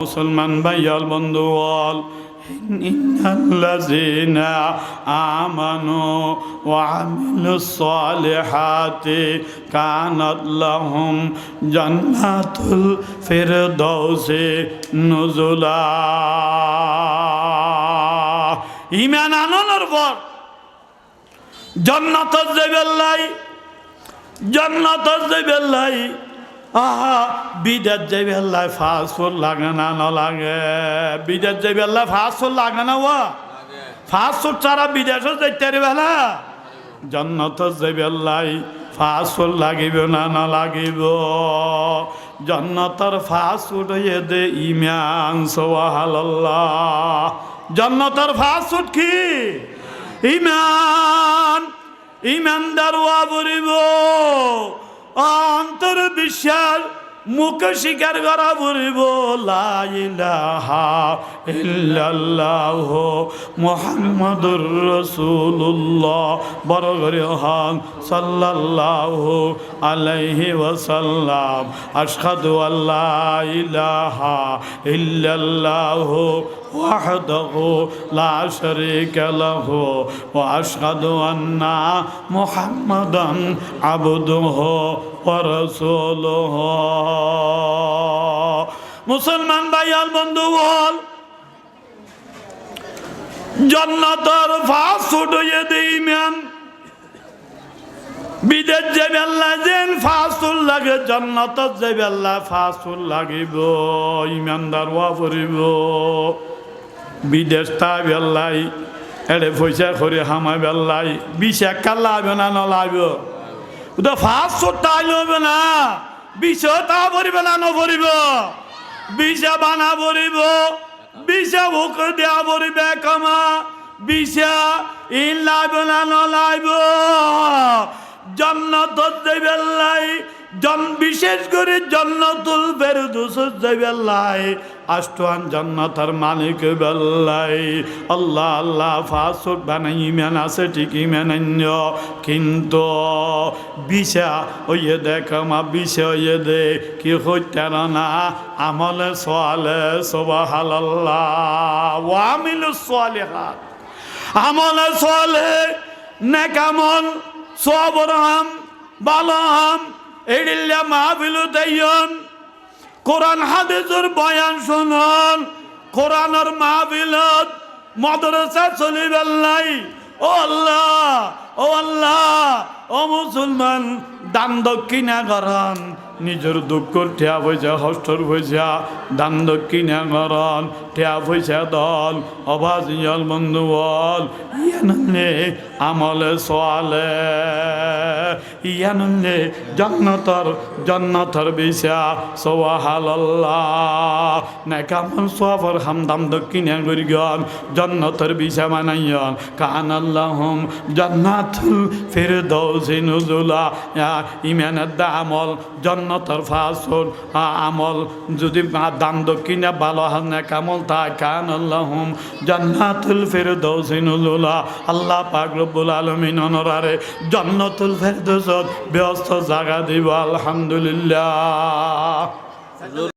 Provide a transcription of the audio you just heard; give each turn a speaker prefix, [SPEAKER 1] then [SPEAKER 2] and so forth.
[SPEAKER 1] মুসলমান ভাইয়াল নুজুলা। ঈমান আননের পর জান্নাত যাবেলাই আহা বিদেশ যাবে আল্লাহ লাগে না না লাগে। আল্লাহ ফাঁসফুল লাগে না, ওয়া। ফাঁসফুল ছাড়া বিদেশও যাইতে না। জন্নত যাবে আল্লাহ ফাঁসফুল লাগিব না না লাগিব। জন্নতর হয়ে দে ইমান সোহাল্লাহ জন্নতর ফাঁসফুট কি? ইমান ইমানদার ওয়া বলিব অন্তর বিশ্বাস মুখ স্বীকার করা বলিব মুহাম্মাদুর রাসূলুল্লাহ। বড় করে হন, সাল্লাল্লাহু আলাইহি ওসাল্লাম আশহাদু আল্লা ইলাহা ইল্লাল্লাহ وحده لا شريك له واشهد ان محمدا عبده ورسوله মুসলমান ভাইয়াল বন্ধু বল জন্নতর ফাঁস ফুটইয়ে দিই ম্যান বিদেশ যাবে আল্লাহ যেন ফাঁসুল লাগে জন্নত যাবে আল্লাহ ফাঁসুল লাগিব ইমানদার ওয়া পড়িব বিদেশ তা বেল্লাই, এড়ে পয়সা করে হামা বেল্লাই। বিশ এক না নলাইব ওটা ফার্স্ট আইলে হবে না বিষ তা ভরিবে না নভরিব বিষা বানা ভরিব বিষা ভোক দেয়া ভরিবে কামা। বিষা ইন লাইব না, নলাইব। জন্নত দেবেল্লাই জন, বিশেষ করে জন্নতুল ফেরদুস দেবেল্লাই আষ্টয়ান জন্নতার মালিক বেল্লাই। আল্লাহ আল্লাহ ফাসুট বানাই ইমান আছে, ঠিক ইমানান্য কিন্তু বিষা ওইয়ে দেখ, মা বিষা ওইয়ে দে, কি হইতার না? আমলে সোয়ালে সোবাহাল আল্লাহ ওয়ামিলু সোয়ালিহাত। আমলে সোয়ালে নেকামল সবরহাম বালহাম এডিল্লা মাহফিলু তাইয়ন কোরআন, হাদিসের বয়ান শুনুন। কোরআনের মাহফিলত মাদ্রাসা চলিবেল্লাই। ও আল্লাহ ও আল্লাহ, ও মুসলমান, দান দক্ষিণা করন। নিজের দুঃখ ঠেয়া পয়সা হস্টর পয়সা, দান দক্ষিণা করন। ঠেয়া পয়সা দল অভাজ ইয়ল বন্ধু বল ইয়ানলে আমলে সোয়ালে। ইয়ানলে জন্নতর জন্নতর বিশা সোয়াহাল্লাহ নেকামল সোয়াফর হামদাম দক্ষিণা করি গন জন্নতর বিশা বানাইয়ন কান আল্লাহম জন্নাতুল ফিরদৌসি নুজুলা। ইমানের দা আমল, জন্নতর ফাসুল আমল। যদি দাম দক্ষিণা ভালো হাল নেকামল তা কান আল্লাহম জন্নাতুল ফিরদৌসি নুজুলা। আল্লাহ পাক রব্বুল আলমিন অনরারে জন্নতুল ফেরদৌসত ব্যস্ত জাগা দিব আলহামদুলিল্লাহ।